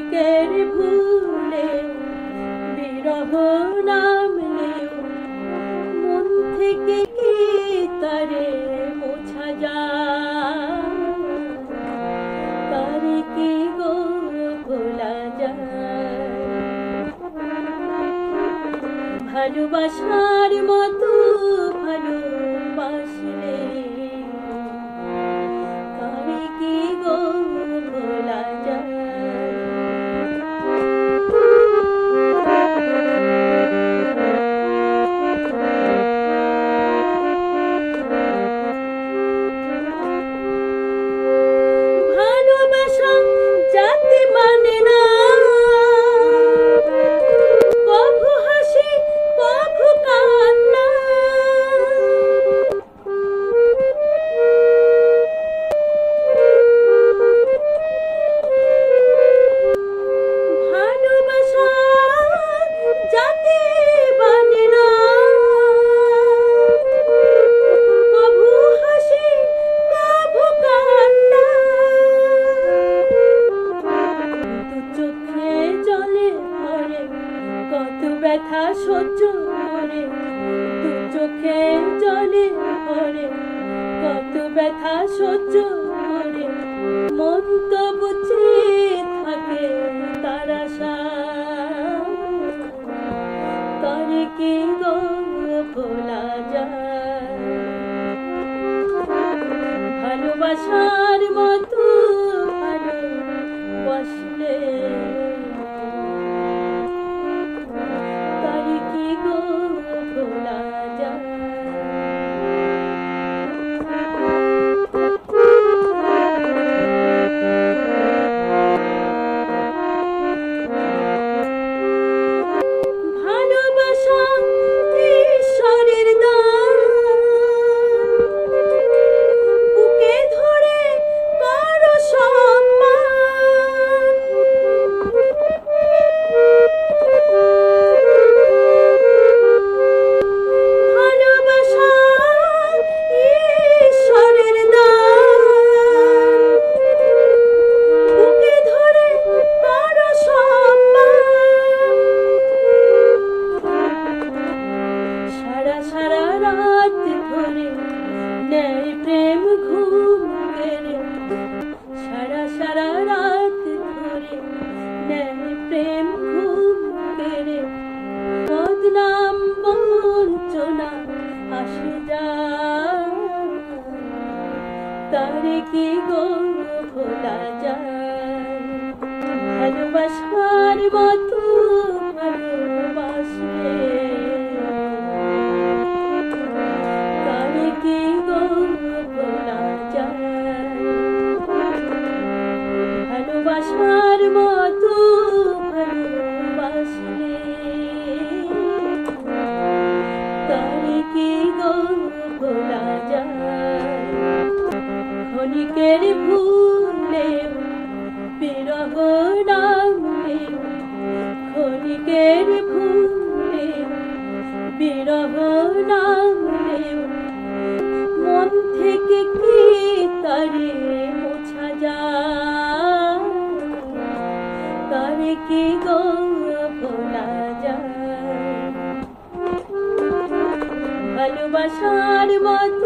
ক্ষণিকের ভুলেও বিরহ নামলেও মন থেকে কি তারে মোছা ভোলা যায়? ভালোবাসার মতো ভালোবাসলে জলে ভরে, কত ব্যথা সহ্য করে। মন তো বুঝে থাকে তার আশা। করে কি ভোলা যায়? ভালোবাসার মতো ভালোবাসলে তারে সারা রাত ধরে নেয় প্রেম ঘুম কেড়ে সারা সারা রাত ধরে নেয় প্রেম ঘুম কেড়ে বদনাম, বঞ্চনা আসে যায় তারে কি গো ভোলা যায়? ভালোবাসার মতো ক্ষণিকের ভুলে বিরহ নামে ক্ষণিকের ভুলে বিরহ নামে মন থেকে কি তারে মোছা যায়? তারে কি গো ভোলা যায়? ভালোবাসার মতো